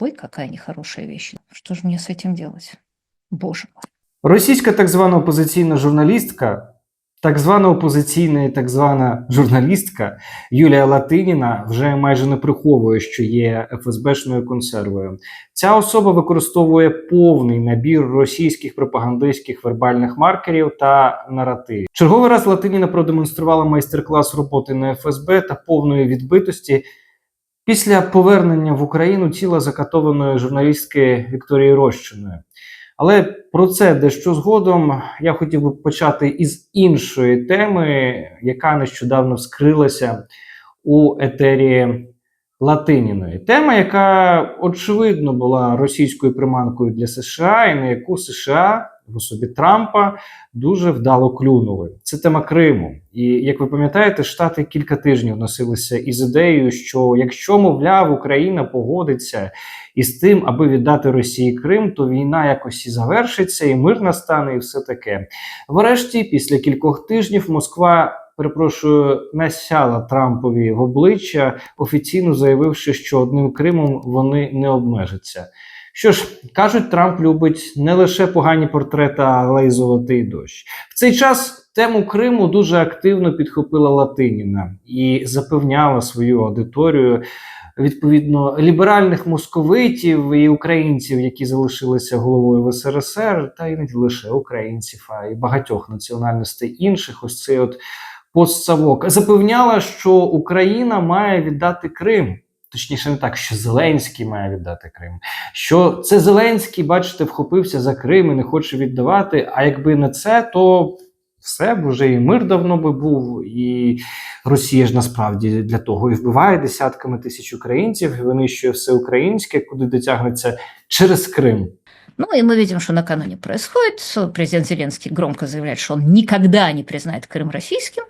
Ой, какая нехорошая вещь. Что же мне с этим делать? Боже мой. Російська так звана опозиційна журналістка, так звана опозиційна і так звана журналістка Юлія Латиніна вже майже не приховує, що є ФСБшною консервою. Ця особа використовує повний набір російських пропагандистських вербальних маркерів та наративів. Черговий раз Латиніна продемонструвала майстер-клас роботи на ФСБ та повної відбитості. Після повернення в Україну тіла закатованої журналістки Вікторії Рощиної. Але про це дещо згодом я хотів би почати із іншої теми, яка нещодавно вскрилася у етері Латиніної. Тема, яка очевидно була російською приманкою для США, і на яку США в особі Трампа дуже вдало клюнули. Це тема Криму. І як ви пам'ятаєте, Штати кілька тижнів носилися із ідеєю, що якщо, мовляв, Україна погодиться із тим, аби віддати Росії Крим, то війна якось і завершиться, і мир настане, і все таке. Врешті, після кількох тижнів, Москва. Перепрошую, насяла Трампові в обличчя, офіційно заявивши, що одним Кримом вони не обмежаться. Що ж, кажуть, Трамп любить не лише погані портрети, але й золотий дощ. В цей час тему Криму дуже активно підхопила Латиніна і запевняла свою аудиторію. Відповідно, ліберальних московитів і українців, які залишилися головою в СРСР, та й не лише українців, а й багатьох національностей інших. Ось цей от постсавок запевняла, що Україна має віддати Крим. Точніше, не так, що Зеленський має віддати Крим. Що це Зеленський, бачите, вхопився за Крим і не хоче віддавати. А якби не це, то все б вже і мир давно би був, і Росія ж насправді для того і вбиває десятками тисяч українців, і винищує все українське, куди дотягнеться через Крим. Ну и мы видим, что накануне происходит. Президент Зеленский громко заявляет, что он никогда не признает Крым российским.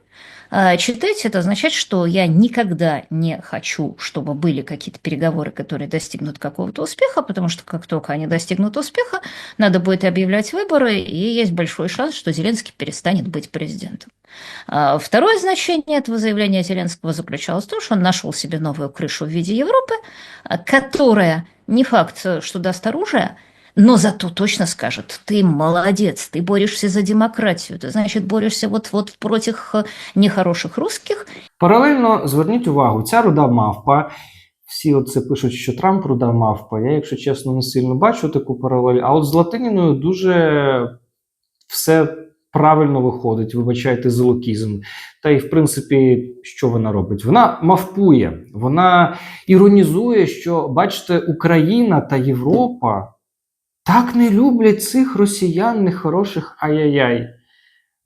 А, Читать это означает, что я никогда не хочу, чтобы были какие-то переговоры, которые достигнут какого-то успеха, потому что как только они достигнут успеха, надо будет объявлять выборы, и есть большой шанс, что Зеленский перестанет быть президентом. А, Второе значение этого заявления Зеленского заключалось в том, что он нашел себе новую крышу в виде Европы, которая не факт, что даст оружие, но зато точно скажет, ты молодец, ты борешься за демократию, ты, значит, борешься вот-вот против э, нехороших русских. Паралельно зверніть увагу, ця руда мавпа. Всі оце пишуть, що Трамп руда мавпа. Я, якщо чесно, не сильно бачу таку паралель. А от з Латиніною дуже все правильно виходить. Вибачайте золокізм. Та й в принципі, що вона робить? Вона мавпує, вона іронізує, що бачите, Україна та Європа так не люблять цих росіян нехороших ай-яй-яй.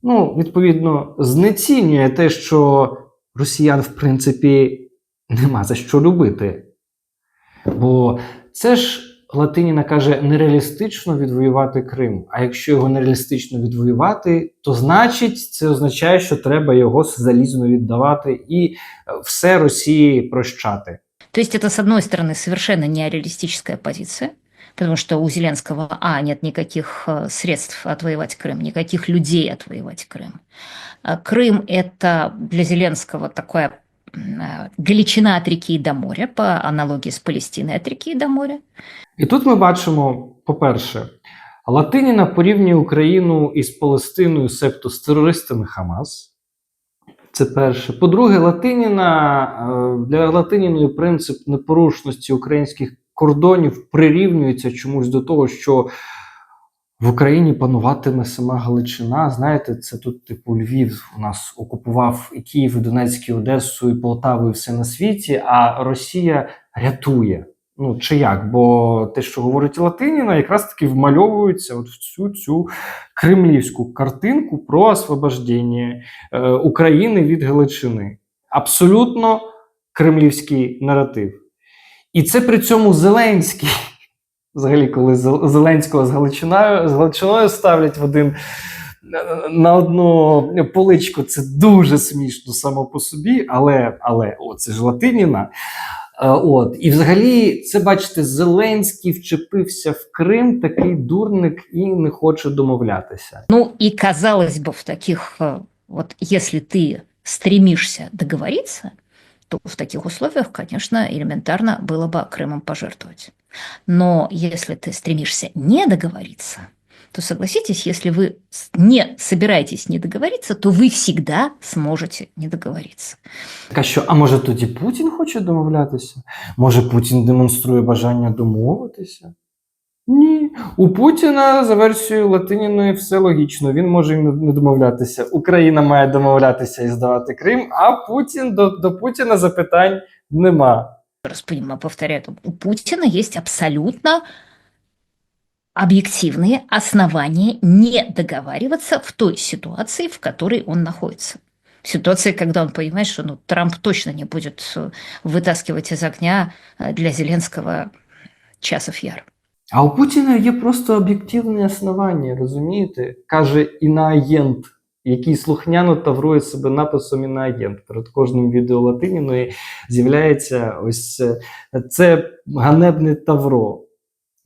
Ну, відповідно, знецінює те, що росіян, в принципі, нема за що любити. Бо це ж Латиніна каже, нереалістично відвоювати Крим. А якщо його нереалістично відвоювати, то значить це означає, що треба його залізно віддавати і е, все Росії прощати. То есть это, с одной стороны, совершенно нереалистическая позиция, потому что у Зеленского, а, нет никаких э, средств отвоевать Крым, никаких людей отвоевать Крым. А Крым – это для Зеленского такая м, э, величина от реки до моря, по аналогии с Палестиной от реки до моря. І тут ми бачимо, по-перше, Латиніна порівнює Україну із Палестиною, себто з терористами Хамас. Це перше. По-друге, Латиніна е, для Латиніної принцип непорушності українських кордонів прирівнюється чомусь до того, що в Україні пануватиме сама Галичина. Знаєте, це тут, типу, Львів у нас окупував і Київ, і Донецьк, і Одесу, і Полтаву, і все на світі, а Росія рятує. Ну, чи як? Бо те, що говорить Латиніна, якраз таки вмальовується от в цю цю кремлівську картинку про освобождення е, України від Галичини. Абсолютно кремлівський наратив. І це при цьому Зеленський. Взагалі, коли Зел- Зеленського з Галичиною, з Галичиною ставлять в один на одну поличку, це дуже смішно само по собі, але, але о, це ж Латиніна. Е, От і взагалі, це бачите, Зеленський вчепився в Крим, такий дурник і не хоче домовлятися. Ну и казалось бы, в таких, э, вот если ты стремишься договориться, то в таких условиях, конечно, элементарно было бы Крымом пожертвовать. Но если ты стремишься не договориться, то согласитесь, если вы с- не собираетесь не договориться, то вы всегда сможете не договориться. Так а що, а може тоді Путін хоче домовлятися? Може Путін демонструє бажання домовитися? Ні. У Путіна за версією Латиніної все логічно. Він може і не не домовлятися. Україна має домовлятися і здавати Крим, а Путін до, до Путіна запитань нема. Раз понимаю, повторяю, это, у Путина есть абсолютно объективные основания не договариваться в той ситуации, в которой он находится. В ситуации, когда он понимает, что ну, Трамп точно не будет э, вытаскивать из огня э, для Зеленского часов яр. А у Путіна є просто об'єктивне основання, розумієте? Каже іноагент, який слухняно таврує себе написом іноагент. Перед кожним відео Латиніної з'являється ось це, це ганебне тавро.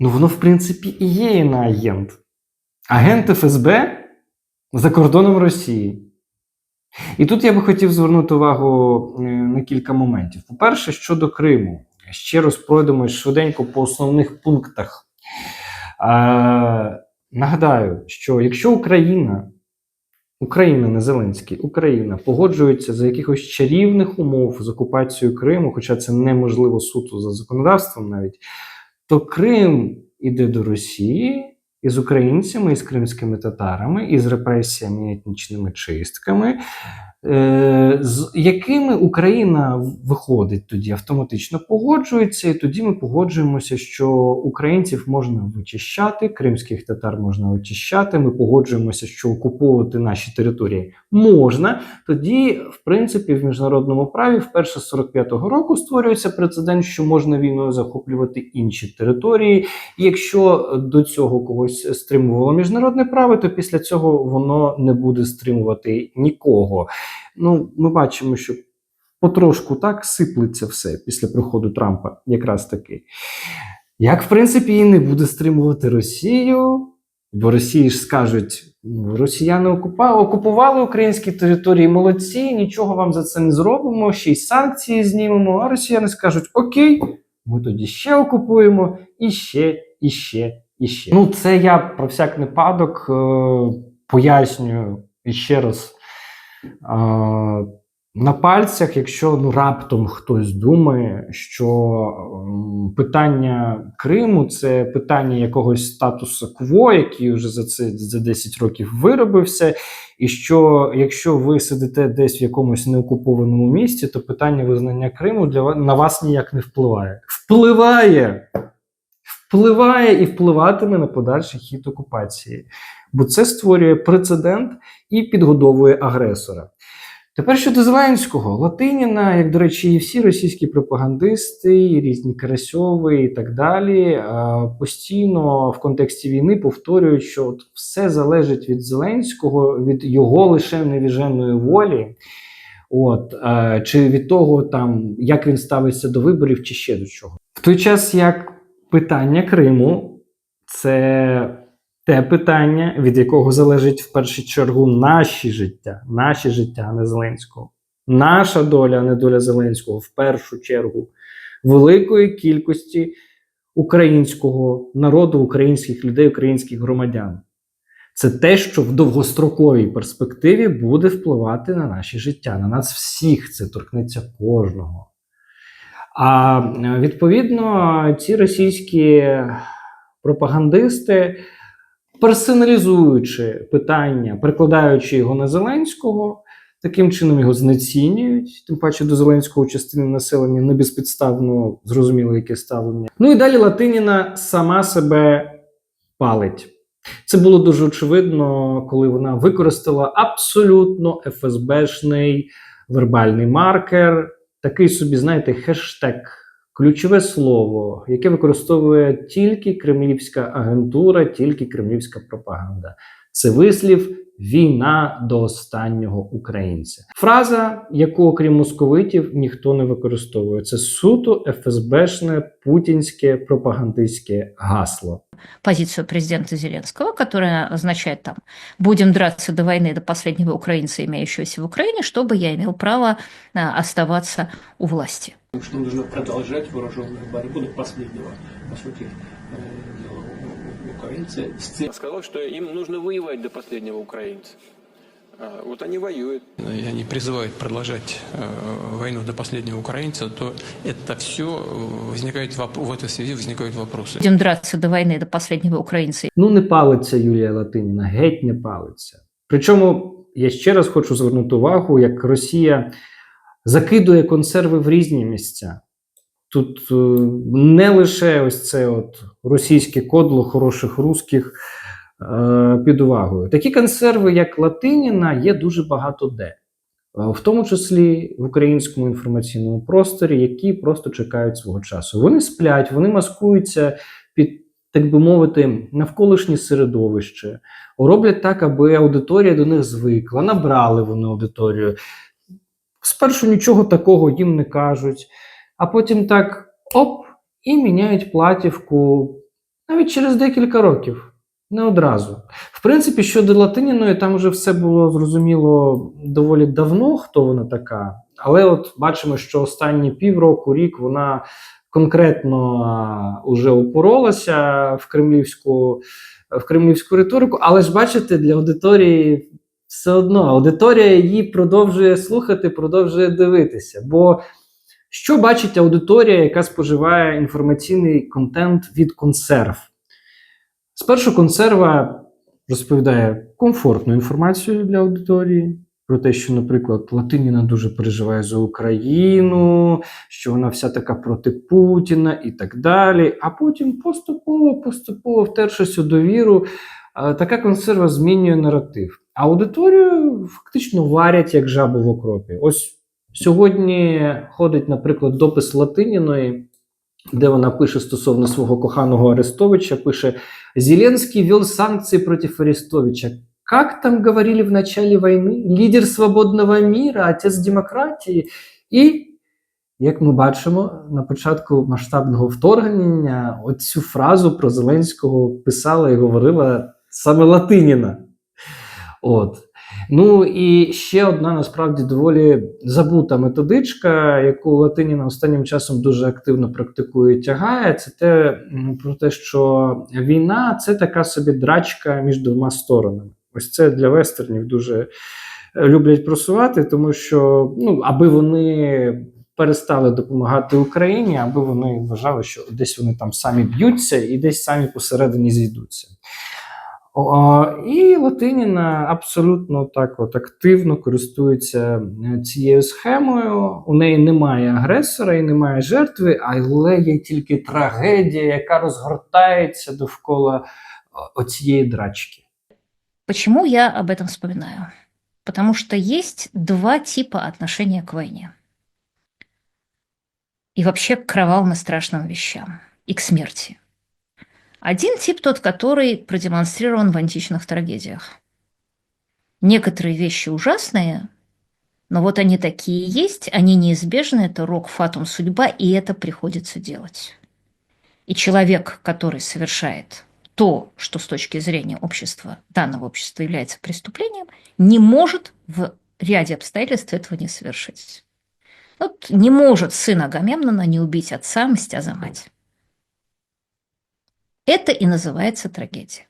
Ну, воно, в принципі, і є іноагент. Агент ФСБ за кордоном Росії. І тут я би хотів звернути увагу е, на кілька моментів. По-перше, щодо Криму. Ще раз пройдемо швиденько по основних пунктах. Е, нагадаю, що якщо Україна, Україна, не Зеленський, Україна погоджується за якихось чарівних умов з окупацією Криму, хоча це неможливо суто за законодавством навіть, то Крим іде до Росії із українцями, із кримськими татарами, із репресіями і етнічними чистками, з якими Україна виходить тоді, автоматично погоджується, і тоді ми погоджуємося, що українців можна вичищати, кримських татар можна очищати. Ми погоджуємося, що окуповувати наші території можна. Тоді, в принципі, в міжнародному праві вперше з 45-го року створюється прецедент, що можна війною захоплювати інші території. І якщо до цього когось стримувало міжнародне право, то після цього воно не буде стримувати нікого. Ну, ми бачимо, що потрошку так сиплеться все після приходу Трампа, якраз таки. Як, в принципі, і не буде стримувати Росію, бо Росії ж скажуть: «Ну, росіяни окупа- окупували українські території, молодці, нічого вам за це не зробимо, ще й санкції знімемо. А росіяни скажуть: Окей, ми тоді ще окупуємо, і ще, і ще, і ще. Ну, це я про всяк випадок е, пояснюю ще раз. На пальцях, якщо ну раптом хтось думає, що питання Криму це питання якогось статусу кво, який вже за це за 10 років виробився, і що якщо ви сидите десь в якомусь неокупованому місті, то питання визнання Криму для вас на вас ніяк не впливає. Впливає! Впливає і впливатиме на подальший хід окупації, бо це створює прецедент і підгодовує агресора. Тепер щодо Зеленського, Латиніна, як до речі, і всі російські пропагандисти, і різні Карасьови і так далі, постійно в контексті війни повторюють, що от все залежить від Зеленського, від його лише невіженої волі, от, чи від того, там, як він ставиться до виборів, чи ще до чого. В той час як питання Криму це те питання, від якого залежить в першу чергу наші життя, наші життя, не Зеленського. Наша доля, не доля Зеленського, в першу чергу, великої кількості українського народу, українських людей, українських громадян. Це те, що в довгостроковій перспективі буде впливати на наші життя, на нас всіх. Це торкнеться кожного. А відповідно, ці російські пропагандисти, персоналізуючи питання, перекладаючи його на Зеленського, таким чином його знецінюють. Тим паче до Зеленського частини населення не безпідставно зрозуміло, яке ставлення. Ну і далі Латиніна сама себе палить. Це було дуже очевидно, коли вона використала абсолютно ФСБшний вербальний маркер, такий собі, знаєте, хештег, ключове слово, яке використовує тільки кремлівська агентура, тільки кремлівська пропаганда. Це вислів війна до останнього українця. Фраза, яку, окрім московитів, ніхто не використовує. Це суто ФСБшне путінське пропагандистське гасло. позицию президента Зеленского, которая означает там «будем драться до войны до последнего украинца, имеющегося в Украине, чтобы я имел право а, оставаться у власти» что нужно продолжать вооруженную борьбу до последнего, по сути, э, украинцы с целью сказал, что им нужно воевать до последнего украинца. А, Вот они воюют. и они призывают продолжать э, войну до последнего украинца, то это все возникает воп- в этой связи возникают вопросы. Будем драться до войны, до последнего украинца. Ну, не палиться Юлія Латиніна, геть не палиться. Причому я ще раз хочу звернути увагу, як Росія закидує консерви в різні місця. Тут е, не лише ось це от російське кодло хороших русських е, під увагою. Такі консерви, як Латиніна, є дуже багато де. Е, В тому числі в українському інформаційному просторі, які просто чекають свого часу. Вони сплять, вони маскуються під, так би мовити, навколишнє середовище, роблять так, аби аудиторія до них звикла, набрали вони аудиторію. Спершу нічого такого їм не кажуть, а потім так оп, і міняють платівку навіть через декілька років. Не одразу. В принципі, щодо Латиніної, там вже все було зрозуміло доволі давно, хто вона така. Але от бачимо, що останні півроку, рік вона конкретно уже упоролася в кремлівську, в кремлівську риторику. Але ж бачите, для аудиторії все одно аудиторія її продовжує слухати, продовжує дивитися. Бо що бачить аудиторія, яка споживає інформаційний контент від консерв? Спершу консерва розповідає комфортну інформацію для аудиторії про те, що, наприклад, Латиніна дуже переживає за Україну, що вона вся така проти Путіна і так далі. А потім поступово, поступово втершись у довіру, е, така консерва змінює наратив. Аудиторію фактично варять як жабу в окропі. Ось сьогодні ходить, наприклад, допис Латиніної, де вона пише стосовно свого коханого Арестовича, пише Зеленский ввел санкции против Арестовича. Как там говорили в начале войны? Лидер свободного мира, отець демократії. І, як ми бачимо, на початку масштабного вторгнення оцю фразу про Зеленського писала і говорила саме Латиніна. От. Ну і ще одна насправді доволі забута методичка, яку Латиніна останнім часом дуже активно практикує і тягає. Це те про те, що війна це така собі драчка між двома сторонами. Ось це для вестернів дуже е, люблять просувати, тому що ну, аби вони перестали допомагати Україні, аби вони вважали, що десь вони там самі б'ються і десь самі посередині зійдуться. О, і Латиніна абсолютно так от активно користується е, цією схемою. У неї немає агресора і немає жертви, але є тільки трагедія, яка розгортається довкола о- оцієї драчки. Почему я об этом вспоминаю? Потому что есть два типа отношения к войне. И вообще к кровавым и страшным вещам. И к смерти. Один тип тот, который продемонстрирован в античных трагедиях. Некоторые вещи ужасные, но вот они такие есть, они неизбежны, это рок, фатум, судьба, и это приходится делать. И человек, который совершает то, что с точки зрения общества, данного общества является преступлением, не может в ряде обстоятельств этого не совершить. Вот не может сын Агамемнона не убить отца, мстя за мать. Это и называется трагедия.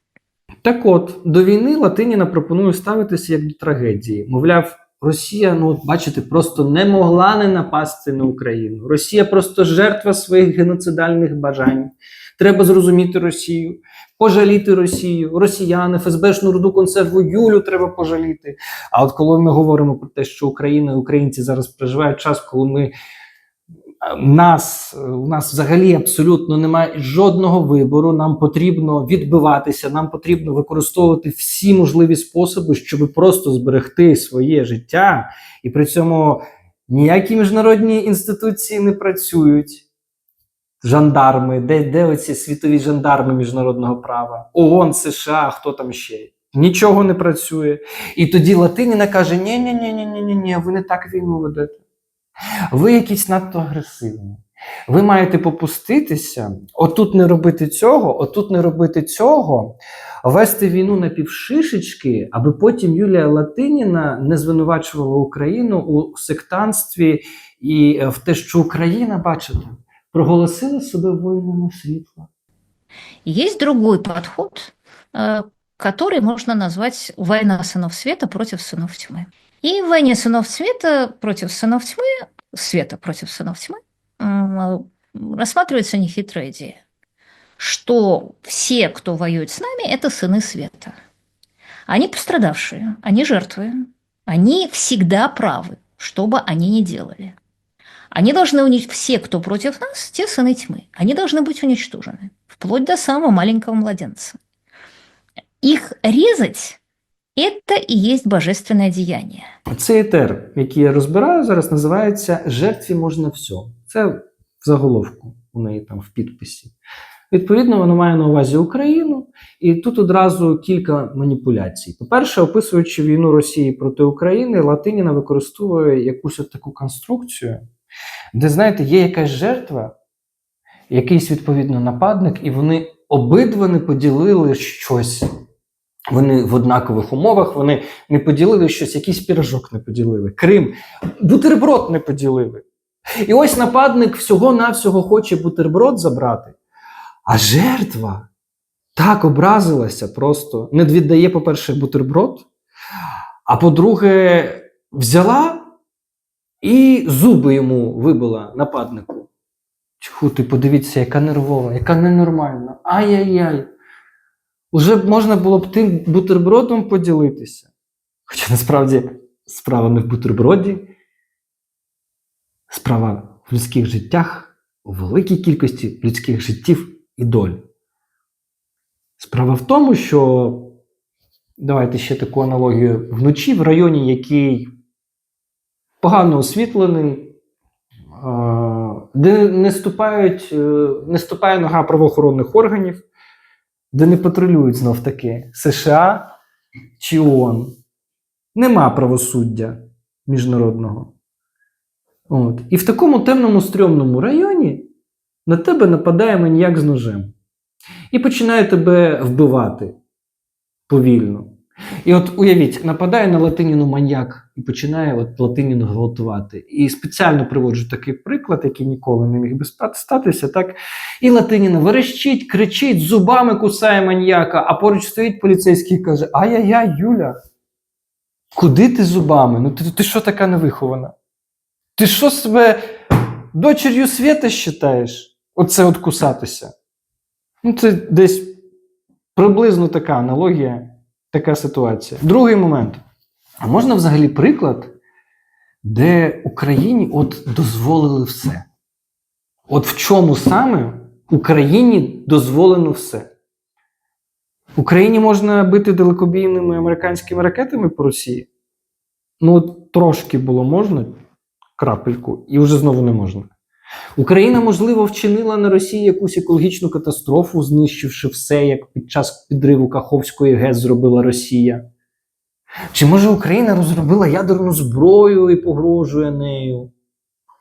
Так от, до війни Латиніна пропонує ставитися як до трагедії. Мовляв, Росія, ну бачите, просто не могла не напасти на Україну. Росія просто жертва своїх геноцидальних бажань. Треба зрозуміти Росію, пожаліти Росію, росіян, ФСБшну руду консерву Юлю треба пожаліти. А от коли ми говоримо про те, що Україна і українці зараз переживають час, коли ми нас у нас взагалі абсолютно немає жодного вибору. Нам потрібно відбиватися, нам потрібно використовувати всі можливі способи, щоб просто зберегти своє життя, і при цьому ніякі міжнародні інституції не працюють. Жандарми, де, де оці світові жандарми міжнародного права? ООН, США, хто там ще? Нічого не працює. І тоді Латиніна каже: ні ні ні ні ні ні ви не так війну ведете. Ви якісь надто агресивні. Ви маєте попуститися, отут не робити цього, отут не робити цього, вести війну на півшишечки, аби потім Юлія Латиніна не звинувачувала Україну у сектанстві і е, в те, що Україна, бачите, проголосила себе воїнами світла. Есть другой подход, э, который можно назвать «война сынов света против сынов тьмы». И в «войне сынов света против сынов тьмы», света против сынов тьмы, рассматривается нехитрая идея, что все, кто воюет с нами, это сыны света. Они пострадавшие, они жертвы, они всегда правы, что бы они ни делали. Они должны уничтожить все, кто против нас, те сыны тьмы. Они должны быть уничтожены, вплоть до самого маленького младенца. Их резать – это и есть божественное деяние. Цей етер, який я розбираю зараз, називається Жертві можна все. Це в заголовку у неї там в підписі. Відповідно, воно має на увазі Україну, і тут одразу кілька маніпуляцій. По-перше, описуючи війну Росії проти України, Латиніна використовує якусь от таку конструкцію, де, знаєте, є якась жертва, якийсь відповідно нападник, і вони обидва не поділили щось. Вони в однакових умовах, вони не поділили щось, якийсь пірожок не поділили. Крим, бутерброд не поділили. І ось нападник всього-навсього хоче бутерброд забрати, а жертва так образилася просто, не віддає, по-перше, бутерброд, а по-друге, взяла і зуби йому вибила нападнику. Тьху, ти подивіться, яка нервова, яка ненормальна. Ай-яй-яй. Уже можна було б тим бутербродом поділитися. Хоча насправді справа не в бутерброді, справа в людських життях, у великій кількості людських життів і доль. Справа в тому, що давайте ще таку аналогію вночі, в районі, який погано освітлений, де не ступають, е, не ступає нога правоохоронних органів, де не патрулюють знов таки США чи ООН. Нема правосуддя міжнародного. От. І в такому темному стрьомному районі на тебе нападає маніяк з ножем. І починає тебе вбивати повільно. І от уявіть, нападає на Латиніну маньяк і починає от Латиніну гвалтувати. І спеціально приводжу такий приклад, який ніколи не міг би статися. Так? І Латиніна верещить, кричить, зубами кусає маньяка, а поруч стоїть поліцейський і каже: Ай-яй-яй, Юля, куди ти зубами? Ну ти, ти що така невихована? Ти що себе дочер'ю світа вважаєш? Оце от кусатися. Ну, це десь приблизно така аналогія, така ситуація. Другий момент. А можна взагалі приклад, де Україні от дозволили все? От в чому саме Україні дозволено все? Україні можна бити далекобійними американськими ракетами по Росії? Ну, от трошки було можна, крапельку, і вже знову не можна. Україна, можливо, вчинила на Росії якусь екологічну катастрофу, знищивши все, як під час підриву Каховської ГЕС зробила Росія. Чи може Україна розробила ядерну зброю і погрожує нею?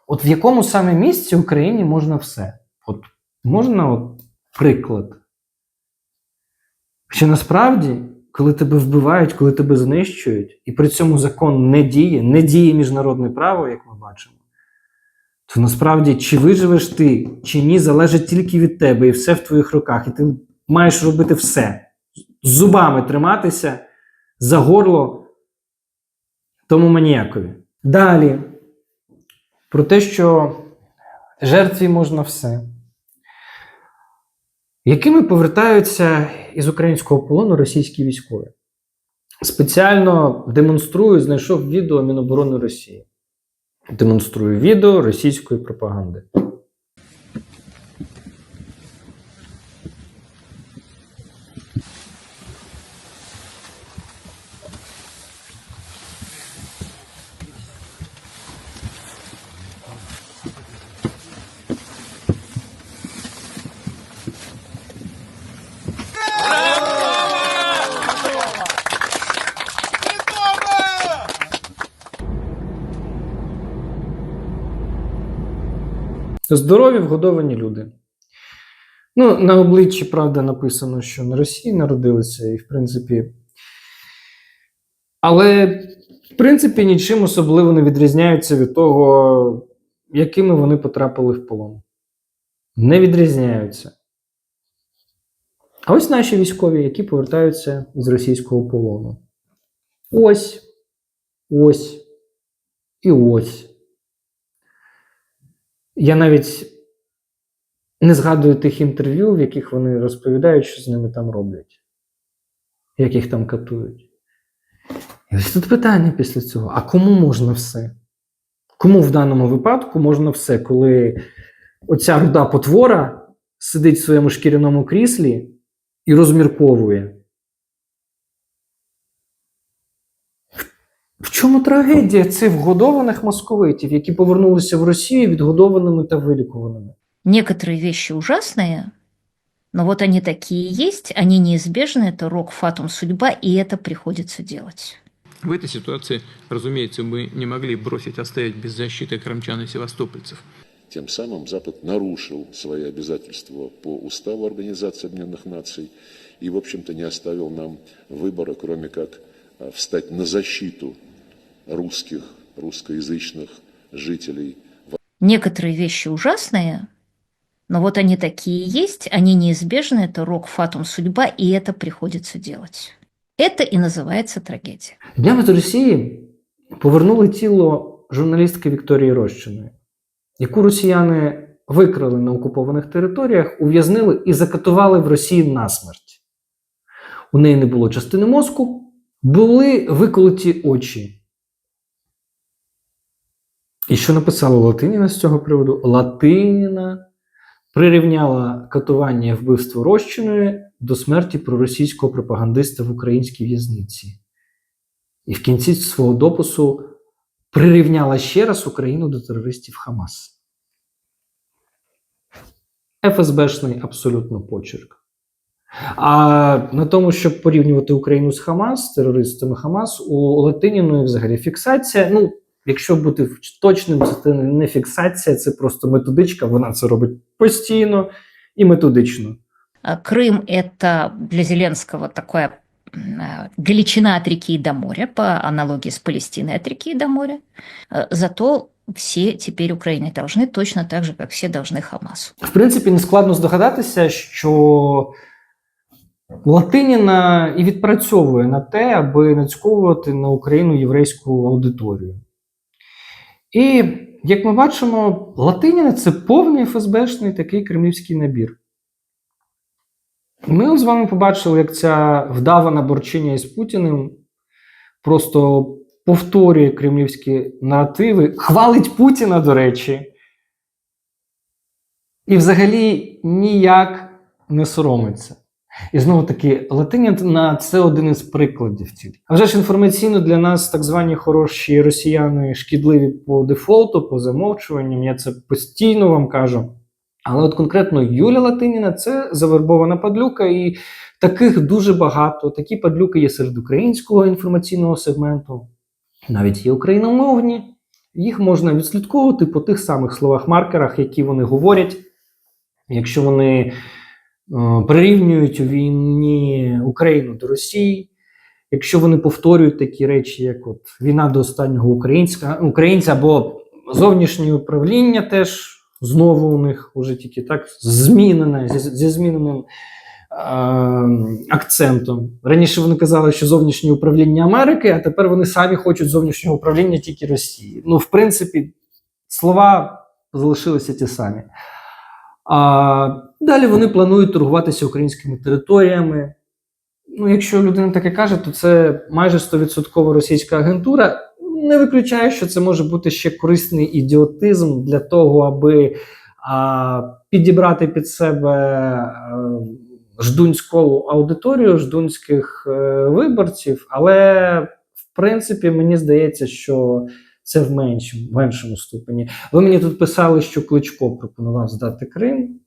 От в якому саме місці Україні можна все? От можна от приклад? Що насправді, коли тебе вбивають, коли тебе знищують, і при цьому закон не діє, не діє міжнародне право, як ми бачимо, то насправді чи виживеш ти, чи ні, залежить тільки від тебе, і все в твоїх руках. І ти маєш робити все. З зубами триматися за горло тому маніякові. Далі. Про те, що жертві можна все. Якими повертаються із українського полону російські військові? Спеціально демонструю, знайшов відео Міноборони Росії. Демонструю відео російської пропаганди. Здорові вгодовані люди. Ну, на обличчі, правда, написано, що на Росії народилися, і в принципі. Але, в принципі, нічим особливо не відрізняються від того, якими вони потрапили в полон. Не відрізняються. А ось наші військові, які повертаються з російського полону. Ось, ось і ось. Я навіть не згадую тих інтерв'ю, в яких вони розповідають, що з ними там роблять, як їх там катують. І ось тут питання після цього: а кому можна все? Кому в даному випадку можна все, коли оця руда потвора сидить в своєму шкіряному кріслі і розмірковує? чому трагедія цих вгодованих московитів, які повернулися в Росію відгодованими та вилікуваними? Некоторые вещи ужасные, но вот они такие есть, они неизбежны, это рок, фатум, судьба, и это приходится делать. В этой ситуации, разумеется, мы не могли бросить, оставить без защиты крымчан и севастопольцев. Тем самым Запад нарушил свои обязательства по уставу Организации Объединенных Наций и, в общем-то, не оставил нам выбора, кроме как а, встать на защиту русских, русскоязычных жителей Некоторые вещи ужасные, но вот они такие есть, они неизбежны, это рок, фатум, судьба, и это приходится делать. Это и называется трагедия. Днями з Росії повернули тіло журналістки Вікторії Рощиної, яку росіяни викрали на окупованих територіях, ув'язнили і закатували в Росії насмерть. У неї не було частини мозку, були виколоті очі. І що написала Латиніна з цього приводу? Латиніна прирівняла катування і вбивство Рощиної до смерті проросійського пропагандиста в українській в'язниці. І в кінці свого допису прирівняла ще раз Україну до терористів Хамас. ФСБшний абсолютно почерк. А на тому, щоб порівнювати Україну з Хамас, з терористами Хамас, у Латиніної взагалі фіксація. Ну, якщо бути точним, це не фіксація, це просто методичка. Вона це робить постійно і методично. А Крым – это для Зеленского такая м, э, величина от реки до моря, по аналогии с Палестиной от реки до моря. Э, Зато все теперь Украине должны точно так же, как все должны Хамасу. В принципі, не складно здогадатися, що Латиніна і відпрацьовує на те, аби нацьковувати на Україну єврейську аудиторію. І, як ми бачимо, Латиніна це повний ФСБшний такий кремлівський набір. Ми з вами побачили, як ця вдавана борчиня із Путіним просто повторює кремлівські наративи, хвалить Путіна, до речі, і взагалі ніяк не соромиться. І знову таки, Латиніна це один із прикладів тільки. А вже ж інформаційно для нас так звані хороші росіяни шкідливі по дефолту, по замовчуванням. Я це постійно вам кажу. Але от конкретно Юля Латиніна це завербована падлюка, і таких дуже багато. Такі падлюки є серед українського інформаційного сегменту, навіть є україномовні. Їх можна відслідковувати по тих самих словах-маркерах, які вони говорять. Якщо вони прирівнюють у війні Україну до Росії, якщо вони повторюють такі речі, як от війна до останнього українська, українця або зовнішнє управління, теж знову у них уже тільки так змінене зі, зі зміненим е, акцентом. Раніше вони казали, що зовнішнє управління Америки, а тепер вони самі хочуть зовнішнього управління тільки Росії. Ну, в принципі, слова залишилися ті самі. А далі вони планують торгуватися українськими територіями. Ну, якщо людина таке каже, то це майже 100% російська агентура. Не виключаю, що це може бути ще корисний ідіотизм для того, аби а, підібрати під себе а, ждунську аудиторію, ждунських е, виборців. Але в принципі мені здається, що це в меншому, в меншому ступені. Ви мені тут писали, що Кличко пропонував здати Крим.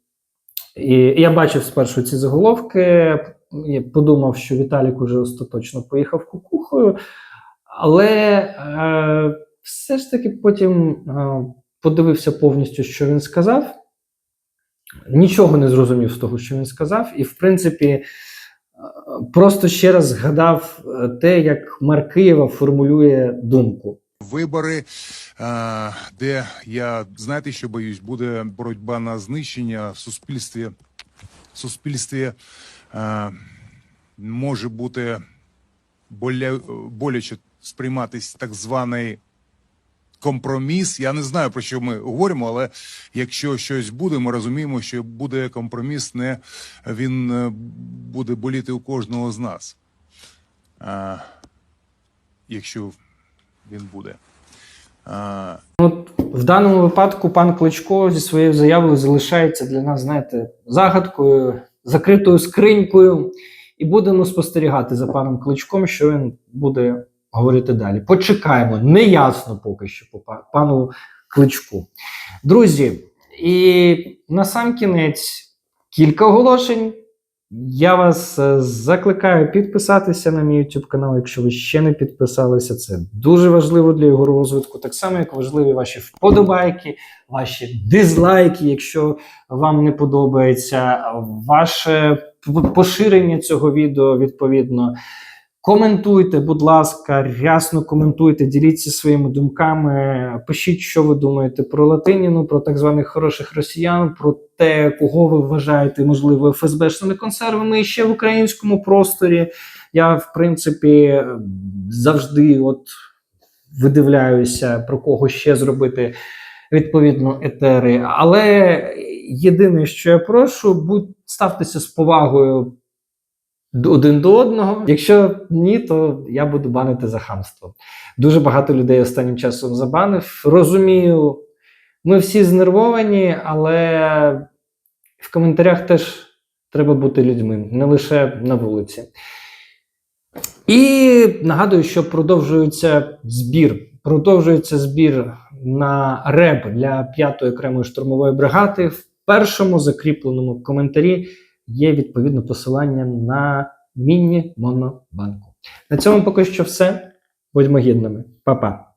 І я бачив спершу ці заголовки. Я подумав, що Віталік уже остаточно поїхав кукухою. Але е, все ж таки потім е, подивився повністю, що він сказав. Нічого не зрозумів з того, що він сказав, і, в принципі, е, просто ще раз згадав е, те, як мер Києва формулює думку. Вибори, де я знаєте, що боюсь, буде боротьба на знищення в суспільстві. В суспільстві може бути боля, боляче сприйматись так званий компроміс. Я не знаю про що ми говоримо, але якщо щось буде, ми розуміємо, що буде компроміс, не він е, буде боліти у кожного з нас. Якщо він буде. От в даному випадку пан Кличко зі своєю заявою залишається для нас, знаєте, загадкою, закритою скринькою, і будемо спостерігати за паном Кличком, що він буде говорити далі. Почекаємо, неясно поки що по пану Кличку. Друзі, і на сам кінець кілька оголошень. Я вас е, закликаю підписатися на мій YouTube канал, якщо ви ще не підписалися. Це дуже важливо для його розвитку. Так само, як важливі ваші вподобайки, ваші дизлайки, якщо вам не подобається, ваше поширення цього відео відповідно. Коментуйте, будь ласка, рясно коментуйте, діліться своїми думками. Пишіть, що ви думаєте про Латиніну, про так званих хороших росіян, про те, кого ви вважаєте, можливо, ФСБшними консервами ще в українському просторі. Я, в принципі, завжди от видивляюся, про кого ще зробити відповідно етери. Але єдине, що я прошу, будь ставтеся з повагою один до одного. Якщо ні, то я буду банити за хамство. Дуже багато людей останнім часом забанив. Розумію, ми всі знервовані, але в коментарях теж треба бути людьми, не лише на вулиці. І нагадую, що продовжується збір. Продовжується збір на РЕБ для 5-ї окремої штурмової бригади. В першому закріпленому коментарі є відповідне посилання на міні-монобанку. На цьому поки що все. Будьмо гідними. Па-па.